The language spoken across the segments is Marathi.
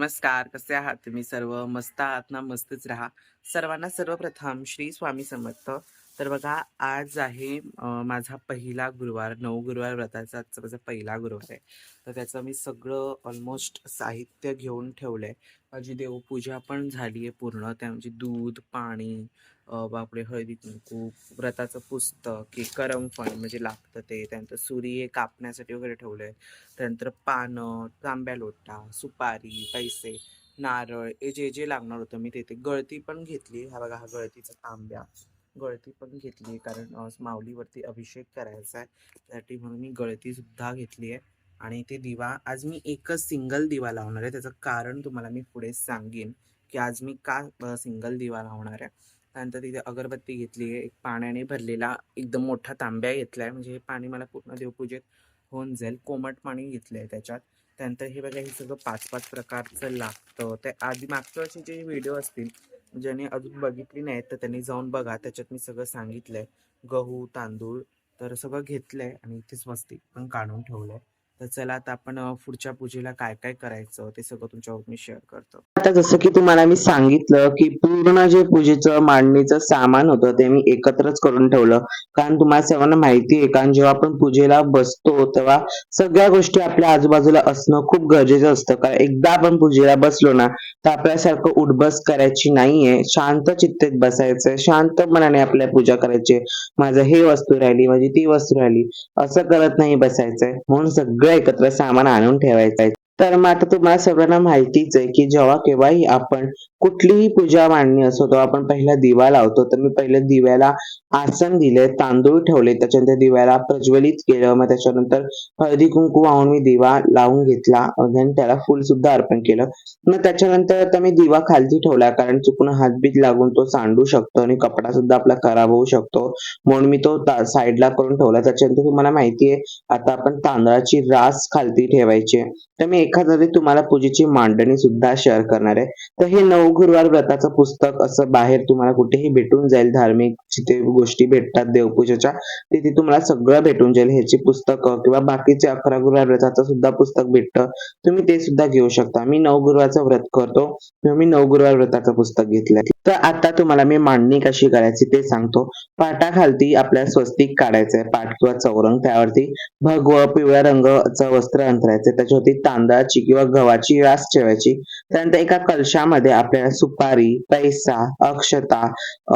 नमस्कार कसे आहात तुम्ही सर्व? मस्त आहात ना? मस्तच राहा. सर्वांना सर्वप्रथम श्री स्वामी समर्थ. तर बघा आज आहे माझा पहिला गुरुवार नऊ गुरुवार व्रताचा आजचा माझा पहिला गुरुवार आहे. तर त्याचं मी सगळं ऑलमोस्ट साहित्य घेऊन ठेवलं आहे माझी देवपूजा पण झाली आहे पूर्ण. त्या म्हणजे दूध पाणी बापडे बापरे हळदी कुंकू व्रताचं पुस्तक हे करमफण म्हणजे लागतं ते. त्यानंतर सुरी हे कापण्यासाठी वगैरे ठेवलं आहे त्यानंतर पानं तांब्या लोटा सुपारी पैसे नारळ हे जे जे लागणार होतं मी तिथे गळती पण घेतली. हा बघा हा गळतीचा तांब्या. गळती पण घेतली कारण माऊलीवरती अभिषेक करायचा आहे. त्यासाठी म्हणून मी गळती सुद्धा घेतली आहे. आणि ते दिवा आज मी एकच सिंगल दिवा लावणार आहे. त्याचं कारण तुम्हाला मी पुढे सांगेन की आज मी का सिंगल दिवा लावणार आहे. त्यानंतर तिथे अगरबत्ती घेतली आहे एक पाण्याने भरलेला एकदम मोठा तांब्या घेतला आहे म्हणजे हे पाणी मला पूर्ण देवपूजेत होऊन जाईल. कोमट पाणी घेतलं आहे त्याच्यात. त्यानंतर हे बघा हे सगळं पाच पाच प्रकारचं लागतं. ते आधी मागच्या वर्षी जे व्हिडिओ असतील ज्यांनी अजून बघितली नाहीत तर त्यांनी जाऊन बघा. त्याच्यात मी सगळं सांगितलंय. गहू तांदूळ तर सगळं घेतलंय आणि इथे स्वस्ती पण काढून ठेवलंय. तर चला आता आपण पुढच्या पूजेला काय काय करायचं ते सगळं तुमच्यावर मी शेअर करतो. आता जसं की तुम्हाला मी सांगितलं की पूर्ण जे पूजेचं मांडणीचं सामान होतं ते मी एकत्रच करून ठेवलं. कारण तुम्हाला सर्वांना माहिती आहे कारण जेव्हा आपण पूजेला बसतो तेव्हा सगळ्या गोष्टी आपल्या आजूबाजूला असणं खूप गरजेचं असतं. कारण एकदा आपण पूजेला बसलो ना तर आपल्यासारखं उठबस करायची नाहीये. शांत चित्तेत बसायचंय शांत मनाने आपल्या पूजा करायची माझं हे वस्तू राहिली माझी ती वस्तू राहिली असं करत नाही बसायचंय. म्हणून सगळं एकत्र सामान आणून ठेवायचंय. तर मग आता तुम्हाला सर्वांना माहितीच आहे की जेव्हा केव्हाही आपण कुठलीही पूजा मांडणी असो तेव्हा आपण पहिला दिवा लावतो. तर मी पहिले दिव्याला आसन दिले तांदूळ ठेवले त्याच्यानंतर दिव्याला प्रज्वलित केलं मग त्याच्यानंतर हळदी कुंकू वाहून मी दिवा लावून घेतला. त्याला फुल सुद्धा अर्पण केलं. मग त्याच्यानंतर आता मी दिवा खालती ठेवला कारण चुकून हातबीत लागून तो सांडू शकतो आणि कपडा सुद्धा आपला खराब होऊ शकतो. म्हणून मी तो साईडला करून ठेवला. त्याच्यानंतर तुम्हाला माहिती आहे आता आपण तांदळाची रास खालती ठेवायची तर मी एखाद्या तुम्हाला पूजेची मांडणी सुद्धा शेअर करणार आहे. तर हे नऊ गुरुवार व्रताचं पुस्तक असं बाहेर तुम्हाला कुठेही भेटून जाईल. धार्मिक जिथे गोष्टी भेटतात देवपूजेच्या तिथे तुम्हाला सगळं भेटून जाईल. ह्याची पुस्तकं किंवा बाकीचे अकरा गुरुवार व्रताचं सुद्धा पुस्तक भेटतं. तुम्ही ते सुद्धा घेऊ शकता. मी नऊ गुरुवारचं व्रत करतो. मी नऊ गुरुवार व्रताचं पुस्तक घेतलंय. तर आता तुम्हाला मी मांडणी कशी करायची ते सांगतो. पाटाखालती आपल्या स्वस्तिक काढायचंय. पाठ किंवा चौरंग त्यावरती भगव पिवळ्या रंगाचं वस्त्र अंतरायचं त्याच्यावरती तांदळ तांदळाची किंवा गव्हाची रास ठेवायची त्यानंतर एका कलशामध्ये आपल्याला सुपारी पैसा अक्षता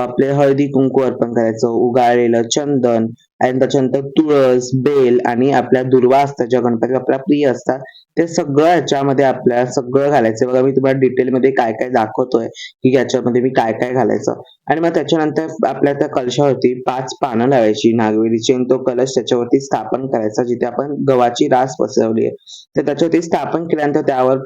आपले हळदी कुंकू अर्पण करायचं उगाळलेलं चंदन आणि त्याच्यानंतर तुळस बेल आणि आपल्या दुर्वा असतात ज्या गणपती आपल्या प्रिय असतात ते सगळं याच्यामध्ये आपल्याला सगळं घालायचं. बघा मी तुम्हाला डिटेलमध्ये काय काय दाखवतोय की याच्यामध्ये मी काय काय घालायचं. आणि मग त्याच्यानंतर आपल्या त्या कलशावरती पाच पानं लावायची. नागवेलीची आणि तो कलश त्याच्यावरती स्थापन करायचा जिथे आपण गव्हाची रास पसरवली आहे. तर त्याच्यावरती स्थापन केल्यानंतर त्यावर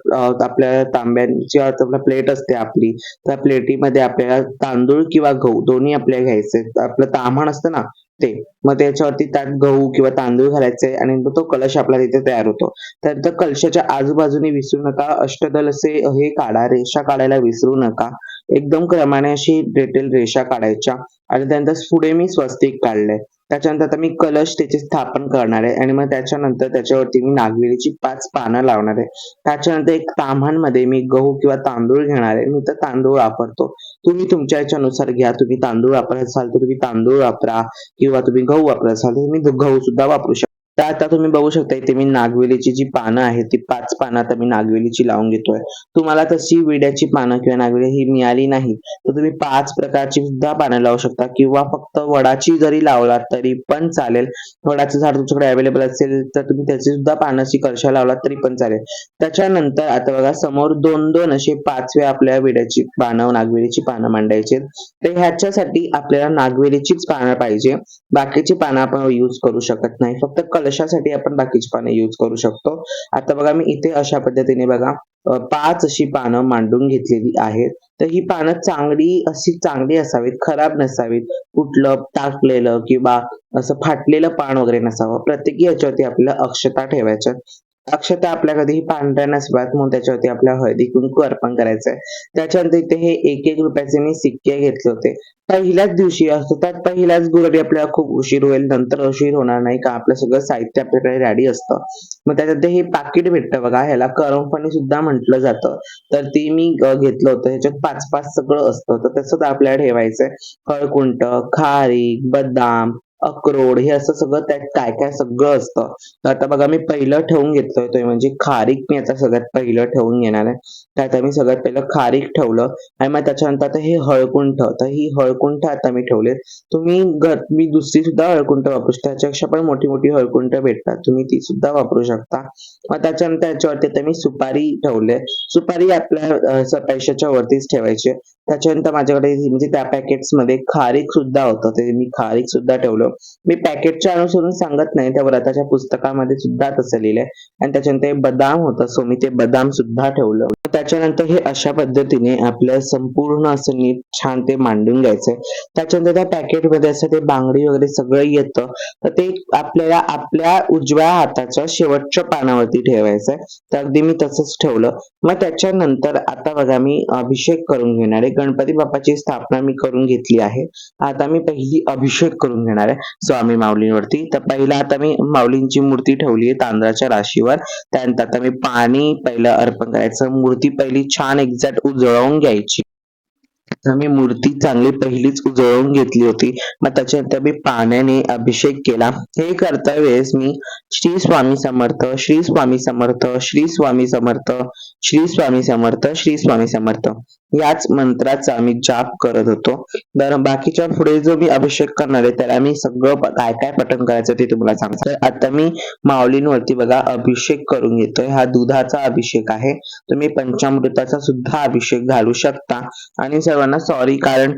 आपल्या तांब्यांची आपल्या प्लेट असते आपली. त्या प्लेटीमध्ये आपल्याला तांदूळ किंवा गहू दोन्ही आपल्याला घ्यायचे. आपलं ताम्हण असतं ना ते मग त्याच्यावरती त्यात गहू किंवा तांदूळ घालायचे आणि मग तो कलश आपला तिथे तयार होतो. त्यानंतर कलशाच्या आजूबाजूने विसरू नका. अष्टदल असे हे काढा रेषा काढायला विसरू नका. एकदम क्रमाने अशी डिटेल रेषा काढायच्या आणि त्यानंतर पुढे मी स्वस्तिक काढले. त्याच्यानंतर आता मी कलश त्याचे स्थापन करणार आहे आणि मग त्याच्यानंतर त्याच्यावरती मी नागवेलीची पाच पानं लावणार आहे. त्याच्यानंतर एक ताम्हाणमध्ये मी गहू किंवा तांदूळ घेणार आहे. मी तर तांदूळ वापरतो. तुम्ही तुमच्या याच्यानुसार घ्या. तुम्ही तांदूळ वापरत असाल तर तुम्ही तांदूळ वापरा किंवा तुम्ही गहू वापरत असाल तर तुम्ही गहू सुद्धा वापरू शकता. तर आता तुम्ही बघू शकता इथे मी नागवेलीची जी पानं आहेत ती पाच पानं आता मी नागवेलीची लावून घेतोय. तुम्हाला तशी विड्याची पानं किंवा नागवेली ही मिळाली नाही तर तुम्ही पाच प्रकारची सुद्धा पानं लावू शकता. किंवा फक्त वडाची जरी लावलात तरी पण चालेल. वडाचं झाड तुमच्याकडे अवेलेबल असेल तर तुम्ही त्याची सुद्धा पानं अशी लावलात तरी पण चालेल. त्याच्यानंतर आता बघा समोर दोन दोन असे पाचवे आपल्या विड्याची पानं नागवेलीची पानं मांडायची तर ह्याच्यासाठी आपल्याला नागवेलीचीच पानं पाहिजे. बाकीची पानं आपण यूज करू शकत नाही. फक्त तशासाठी आपण बाकीची पानं यूज करू शकतो. आता बघा मी इथे अशा पद्धतीने बघा पाच अशी पानं मांडून घेतलेली आहेत. तर ही पानं चांगली अशी चांगली असावीत खराब नसावीत. कुठलं टाकलेलं किंवा असं फाटलेलं पान वगैरे नसावं. प्रत्येकी याच्यावरती आपल्याला अक्षता ठेवायच्या अक्षता आपल्या कधीही पांढऱ्या नसतात म्हणून त्याच्यावरती आपल्या हळदी कुंकू अर्पण करायचंय. त्याच्यानंतर इथे हे एक एक रुपयाचे मी सिक्के घेतले होते. पहिल्याच दिवशी असतो त्यात पहिल्याच गुरुवारी आपल्याला खूप उशीर होईल नंतर उशीर होणार नाही का आपलं सगळं साहित्य आपल्याकडे रेडी असतं. मग त्याच्यात हे पाकिट भेटतं बघा ह्याला करमफणी सुद्धा म्हटलं जातं. तर ती मी घेतलं होतं. ह्याच्यात पाच पाच सगळं असतं. तर तसंच आपल्याला ठेवायचंय. हळकुंट खारीक बदाम अक्रोड हे असं सगळं त्यात काय काय सगळं असतं. तर आता बघा मी पहिलं ठेवून घेतलं होतं म्हणजे खारीक मी आता सगळ्यात पहिलं ठेवून घेणार आहे. त्यात मी सगळ्यात पहिलं खारीक ठेवलं आणि मग त्याच्यानंतर आता हे हळकुंठ तर ही हळकुंठ आता मी ठेवले तुम्ही घर मी दुसरी सुद्धा हळकुंठ वापरू शकता. त्याच्यापेक्षा पण मोठी मोठी हळकुंठ भेटतात. तुम्ही ती सुद्धा वापरू शकता. मग त्याच्यानंतर त्याच्यावरती आता मी सुपारी ठेवले. सुपारी आपल्या स- पैशाच्या वरतीच ठेवायची. त्याच्यानंतर माझ्याकडे म्हणजे त्या पॅकेट्समध्ये खारीक सुद्धा होतं. ते मी खारीक सुद्धा ठेवलं. मी पॅकेटच्या अनुसरून सांगत नाही. त्या व्रताच्या पुस्तकामध्ये सुद्धा तसं लिहिलंय. आणि त्याच्यानंतर हे बदाम होतं. सो मी ते बदाम सुद्धा ठेवलं. त्याच्यानंतर हे अशा पद्धतीने आपलं संपूर्ण असं नीट छान ते मांडून घ्यायचंय. त्याच्यानंतर त्या पॅकेटमध्ये असं ते बांगडी वगैरे सगळं येतं. तर ते आपल्याला आपल्या उजव्या हाताच्या शेवटच्या पानावरती ठेवायचंय. तर अगदी मी तसंच ठेवलं. मग त्याच्यानंतर आता बघा मी अभिषेक करून घेणार आहे. गणपती बाप्पाची स्थापना मी करून घेतली आहे. आता मी पहिली अभिषेक करून घेणार आहे. स्वामी माऊलींवरती. तर पहिला आता मी माऊलींची मूर्ती ठेवली आहे तांदळाच्या राशीवर. त्यानंतर आता मी पाणी पहिलं अर्पण करायचं. मूर्ती पहिली छान एक्झॅक्ट उजळवून घ्यायची. मी मूर्ती चांगली पहिलीच उजळून घेतली होती. मग त्याच्यानंतर मी पाण्याने अभिषेक केला. हे करता वेळेस मी श्री स्वामी समर्थ श्री स्वामी समर्थ श्री स्वामी समर्थ श्री स्वामी समर्थ श्री स्वामी समर्थ. याच मंत्राचा मी जाप करत होतो. तर बाकीच्या पुढे जो मी अभिषेक करणार आहे त्याला मी सगळं काय काय पठण करायचं ते तुम्हाला सांगतो. तर आता मी माऊलींवरती बघा अभिषेक करून घेतोय. हा दुधाचा अभिषेक आहे. तुम्ही पंचामृताचा सुद्धा अभिषेक घालू शकता. आणि सर्वांना सॉरी कारण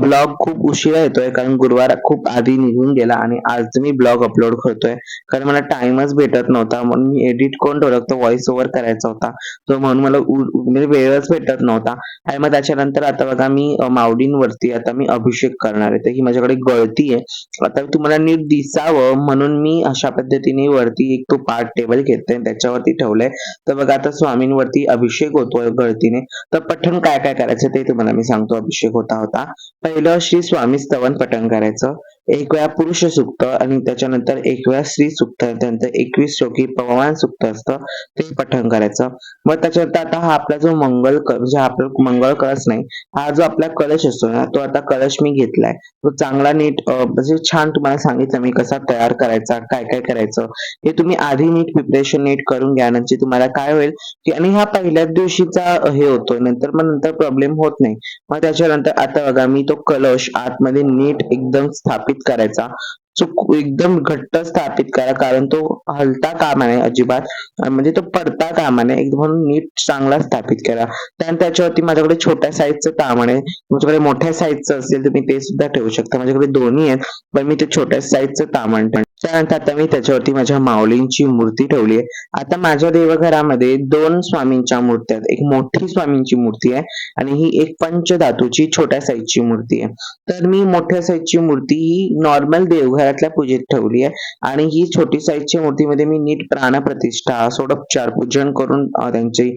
ब्लॉग खूप उशिरा येतोय कारण गुरुवार खूप आधी निघून गेला आणि आज मी ब्लॉग अपलोड करतोय. कारण मला टाइमच भेटत नव्हता. म्हणून मी एडिट कोण ठेवलं व्हॉइस ओव्हर करायचा होता. तो म्हणून मला म्हणजे वेळच भेटत नव्हता. आणि मग त्याच्यानंतर आता बघा मी मावडींवरती माऊलींवरती आता मी अभिषेक करणार आहे. तर ही माझ्याकडे गळती आहे. आता तुम्हाला नीट दिसावं म्हणून मी अशा पद्धतीने वरती एक तो पार्ट टेबल घेतोय त्याच्यावरती ठेवलंय. तर बघा आता स्वामींवरती अभिषेक होतोय गळतीने. तर पठण काय काय करायचं ते तुम्हाला मी सांगतो. अभिषेक होता होता. पहिलं श्री स्वामी स्तवन पठण करायचं. एक वेळा पुरुष सुक्त आणि त्याच्यानंतर एक वेळा स्त्री सुक्त त्यानंतर एकवीस श्लोकी पवमान सुक्त असतं. ते पठण करायचं. मग त्याच्यानंतर आता हा आपला जो मंगल म्हणजे आपला मंगळ कळस नाही हा जो आपला कलश असतो ना तो आता कलश मी घेतलाय. तो चांगला नीट म्हणजे छान तुम्हाला सांगितलं मी कसा तयार करायचा काय काय करायचं. हे तुम्ही आधी नीट प्रिपरेशन नीट करून घ्या. नंतर तुम्हाला काय होईल की आणि हा पहिल्याच दिवशीचा हे होतो. नंतर मग नंतर प्रॉब्लेम होत नाही. मग त्याच्यानंतर आता बघा मी तो कलश आतमध्ये नीट एकदम स्थापित करायचा. चुक एकदम घट्ट स्थापित करा कारण तो हलता कामा नये अजिबात. म्हणजे तो पडता कामा नये एकदम म्हणून नीट चांगला स्थापित करा. त्यानंतर त्याच्यावरती माझ्याकडे छोट्या साईजचं काम आहे. तुमच्याकडे मोठ्या साईजचं असेल तुम्ही ते सुद्धा ठेवू शकता. माझ्याकडे दोन्ही आहेत पण मी ते छोट्या साईजचं तामण ठेवलं. त्यानंतर आता मी त्याच्यावरती माझ्या माऊलींची मूर्ती ठेवली आहे. आता माझ्या देवघरामध्ये दोन स्वामींच्या मूर्त्या आहेत. एक मोठी स्वामींची मूर्ती आहे आणि ही एक पंचधातूची छोट्या साईजची मूर्ती आहे. तर मी मोठ्या साईजची मूर्ती ही नॉर्मल देवघर घरातल्या पूजेत ठेवली आहे. आणि ही छोटी साईजची मूर्तीमध्ये मी नीट प्राणप्रतिष्ठा सोडोपचार पूजन करून त्यांची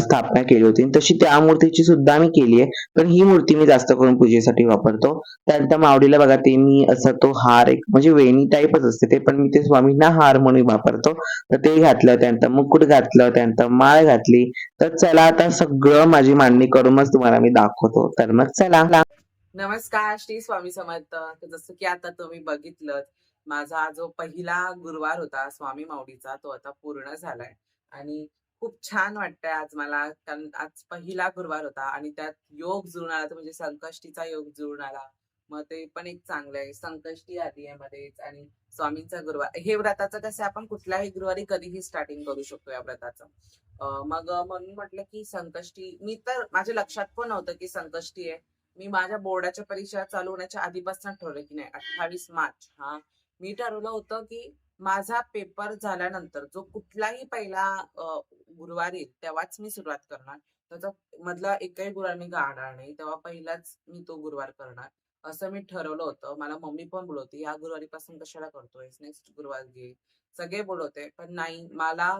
स्थापना केली होती. तशी त्या मूर्तीची सुद्धा मी केली आहे. पण ही मूर्ती मी जास्त करून पूजेसाठी वापरतो. त्यानंतर मावडीला बघा ते मी असा तो हार एक म्हणजे वेणी टाईपच असते ते पण मी ते स्वामींना हार म्हणून वापरतो. तर ते घातलं त्यानंतर मुकुट घातलं त्यानंतर माळ घातली. तर चला आता सगळं माझी मांडणी करूनच तुम्हाला मी दाखवतो. तर मग चला. नमस्कार श्री स्वामी समर्थ. जसं की आता तुम्ही बघितलं माझा जो पहिला गुरुवार होता स्वामी माऊलीचा तो आता पूर्ण झालाय. आणि खूप छान वाटतंय आज मला कारण आज पहिला गुरुवार होता आणि त्यात योग जुळून आला तर म्हणजे संकष्टीचा योग जुळून आला. मग ते पण एक चांगलं आहे संकष्टी आली आहे मध्येच आणि स्वामींचा गुरुवार. हे व्रताचं कसं आपण कुठल्याही गुरुवारी कधीही स्टार्टिंग करू शकतो या व्रताचं. मग म्हणून म्हटलं की संकष्टी मी तर माझ्या लक्षात पण नव्हतं की संकष्टी आहे. मी माझ्या बोर्डाच्या परीक्षा चालू होण्याच्या आधीपासून ठरवलं की नाही अठ्ठावीस मार्च हा. मी ठरवलं होतं की माझा पेपर झाल्यानंतर जो कुठलाही पहिला गुरुवारी गुरुवार येईल तेव्हाच मी सुरुवात करणार. त्याचा मधला एकही गुरुवार मी गाणार नाही तेव्हा पहिलाच मी तो गुरुवार करणार. असं मी ठरवलं होतं. मला मम्मी पण बोलवते या गुरुवारीपासून कशाला करतोय नेक्स्ट गुरुवार घे. सगळे बोलवते. पण नाही मला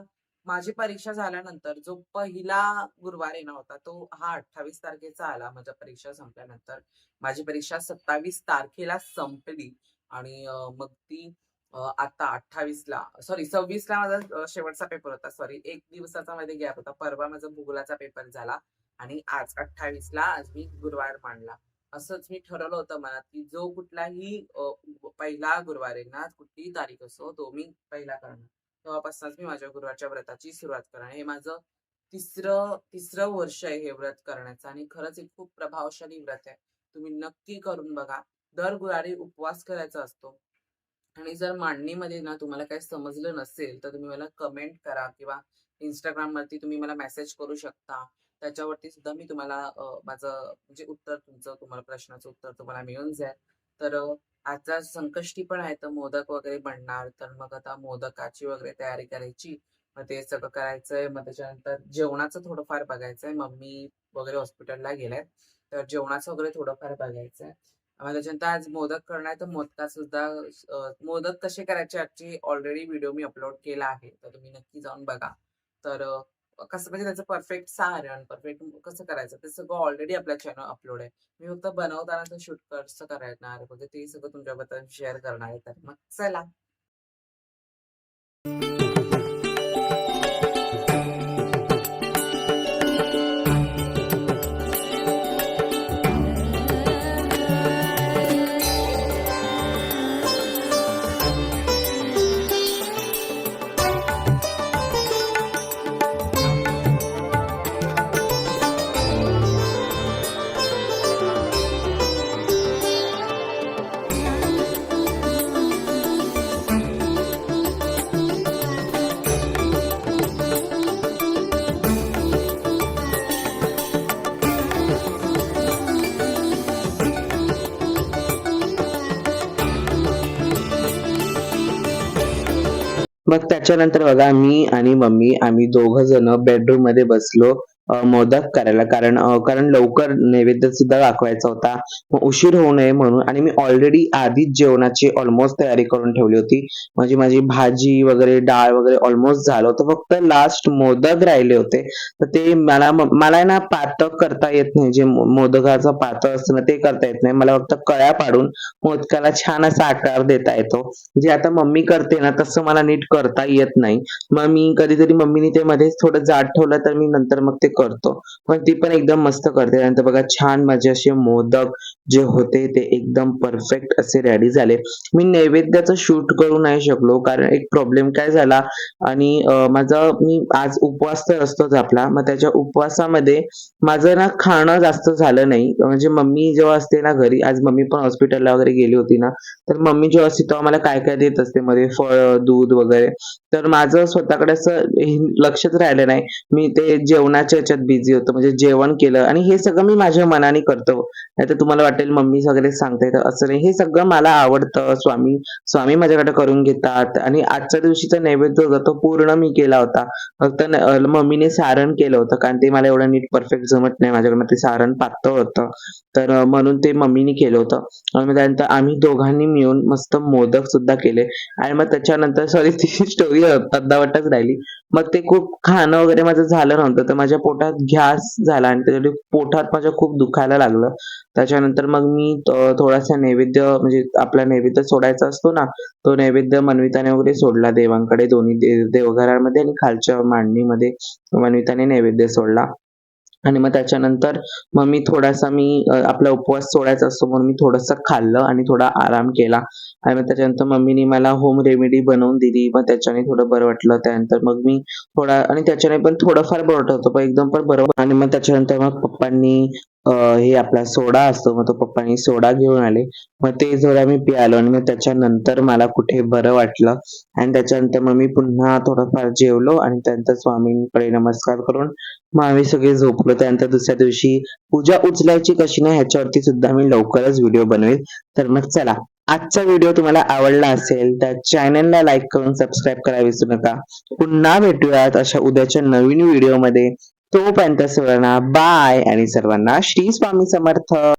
माझी परीक्षा झाल्यानंतर जो पहिला गुरुवार येणार होता तो हा अठ्ठावीस तारखेचा आला माझ्या परीक्षा संपल्यानंतर. माझी परीक्षा सत्तावीस तारखेला संपली आणि मग ती आता आता अठ्ठावीसला सॉरी सव्वीसला माझा शेवटचा पेपर होता सॉरी एक दिवसाचा मध्ये गॅप होता परवा माझा भूगोलाचा पेपर झाला आणि आज अठ्ठावीसला आज मी गुरुवार मांडला. असंच मी ठरवलं होतं मला की जो कुठलाही पहिला गुरुवार येणार कुठलीही तारीख असो तो मी पहिला करणार. तेव्हापासूनच मी माझ्या गुरुवारच्या व्रताची सुरुवात करणार. हे माझं तिसरं तिसरं वर्ष आहे हे व्रत करण्याचं आणि खरंच एक खूप प्रभावशाली व्रत आहे. तुम्ही नक्की करून बघा. दर गुरुवारी उपवास करायचा असतो. आणि जर मांडणीमध्ये ना तुम्हाला काही समजलं नसेल तर तुम्ही मला कमेंट करा किंवा इंस्टाग्राम वरती तुम्ही मला मेसेज करू शकता. त्याच्यावरती सुद्धा मी तुम्हाला माझं म्हणजे उत्तर तुमचं तुम्हाला प्रश्नाचं उत्तर तुम्हाला मिळून जाईल. तर आता संकष्टी पण आहे तर मोदक वगैरे बनणार. तर मग आता मोदकाची वगैरे तयारी करायची. मग ते सगळं करायचंय. मग त्याच्यानंतर जेवणाचं थोडंफार बघायचंय. मम्मी वगैरे हॉस्पिटलला गेल्यात. तर जेवणाचं वगैरे थोडंफार बघायचंय. मग त्याच्यानंतर आज मोदक करणार तर मोदकात सुद्धा मोदक कसे करायचे आजची ऑलरेडी व्हिडिओ मी अपलोड केला आहे. तर तुम्ही नक्की जाऊन बघा. तर कसं म्हणजे त्याचं परफेक्ट सारण परफेक्ट कसं करायचं? ते सगळं ऑलरेडी आपल्या चॅनल अपलोड आहे. मी फक्त बनवताना शूट कसं करणार म्हणजे ते सगळं तुमच्याबद्दल शेअर करणार आहे. तर मग चला. मग त्याच्यानंतर बघा मी आणि मम्मी आम्ही दोघ जण बेडरूममध्ये बसलो. मोदक करायला. कारण कारण लवकर नैवेद्य सुद्धा दाखवायचा होता. उशीर होऊ नये म्हणून आणि मी ऑलरेडी आधीच जेवणाची ऑलमोस्ट तयारी करून ठेवली होती. म्हणजे माझी भाजी वगैरे डाळ वगैरे ऑलमोस्ट झालं होतं. फक्त लास्ट मोदक राहिले होते. तर ते मला मला आहे ना पातळ करता येत नाही. जे मोदकाचं पातळ असतं ना ते करता येत नाही. मला फक्त कळ्या पाडून मोदकाला छान असा आकार देता येतो. जे आता मम्मी करते ना तसं मला नीट करता येत नाही. मग मी कधीतरी मम्मीने ते मध्येच थोडं जाड ठेवलं तर मी नंतर मग ते करतो. पण ती पण एकदम मस्त करते. नंतर बघा छान माझे असे मोदक जे होते ते एकदम परफेक्ट असे रेडी झाले. मी नैवेद्याचं शूट करू नाही शकलो कारण एक प्रॉब्लेम काय झाला आणि माझा मी आज उपवास तर असतोच आपला. मग त्याच्या उपवासामध्ये माझं ना खाणं जास्त झालं नाही. म्हणजे मम्मी जेव्हा असते ना घरी आज मम्मी पण हॉस्पिटलला वगैरे गेली होती ना तर मम्मी जेव्हा असते तेव्हा मला काय काय देत असते? मध्ये फळ दूध वगैरे. तर माझं स्वतःकडे असं लक्षच राहिलं नाही. मी ते जेवणाच्या याच्यात बिझी होतो. म्हणजे जेवण केलं. आणि हे सगळं मी माझ्या मनाने करतो. नाहीतर तुम्हाला वाटेल मम्मी वगैरे सांगते तर असं नाही. हे सगळं मला आवडतं. स्वामी स्वामी माझ्याकडे करून घेतात. आणि आजच्या दिवशीचा नैवेद्य होता तो पूर्ण मी केला होता. फक्त मम्मीने सारण केलं होतं. कारण ते मला एवढं नीट परफेक्ट जमत नाही माझ्याकडनं. ते सारण पातळ होतं. तर म्हणून ते मम्मीने केलं होतं. आणि मग त्यानंतर आम्ही दोघांनी मिळून मस्त मोदक सुद्धा केले. आणि मग त्याच्यानंतर सॉरी ती स्टोरी अर्धावटच राहिली. मग ते खूप खाणं वगैरे माझं झालं नव्हतं. तर माझ्या पोटात घ्यास झाला आणि त्याच्यासाठी पोटात माझ्या खूप दुखायला लागलं. त्याच्यानंतर मग मी थोडासा नैवेद्य म्हणजे आपला नैवेद्य सोडायचा असतो ना तो नैवेद्य मनविताने वगैरे सोडला देवांकडे दोन्ही देवघरांमध्ये देवघरामध्ये आणि खालच्या मांडणीमध्ये मनविताने नैवेद्य सोडला. आणि मग त्याच्यानंतर मग मी थोडासा मी आपला उपवास सोडायचा असतो म्हणून मी थोडंसं खाल्लं आणि थोडा आराम केला. आणि मग त्याच्यानंतर मम्मीने मला होम रेमेडी बनवून दिली. मग त्याच्याने थोडं बरं वाटलं. त्यानंतर मग मी थोडा आणि त्याच्याने पण थोडंफार बरं वाटत होतं. पण एकदम पण बरोबर आणि मग त्याच्यानंतर मग पप्पांनी अ, हे आपला सोडा असतो. मग तो पप्पांनी सोडा घेऊन आले. मग ते जरा मी प्यालो आणि मग त्याच्यानंतर मला कुठे बरं वाटलं. आणि त्याच्यानंतर मग मी पुन्हा थोडंफार जेवलो आणि त्यानंतर स्वामींकडे नमस्कार करून मग आम्ही सगळे झोपलो. त्यानंतर दुसऱ्या दिवशी पूजा उचलायची कशी नाही ह्याच्यावरती सुद्धा मी लवकरच व्हिडिओ बनवेल. तर मग चला आजचा व्हिडिओ तुम्हाला आवडला असेल तर चॅनलला लाईक करून सबस्क्राईब करायला विसरू नका. पुन्हा भेटूयात अशा उद्याच्या नवीन व्हिडिओमध्ये. तोपर्यंत सर्वांना बाय आणि सर्वांना श्री स्वामी समर्थ.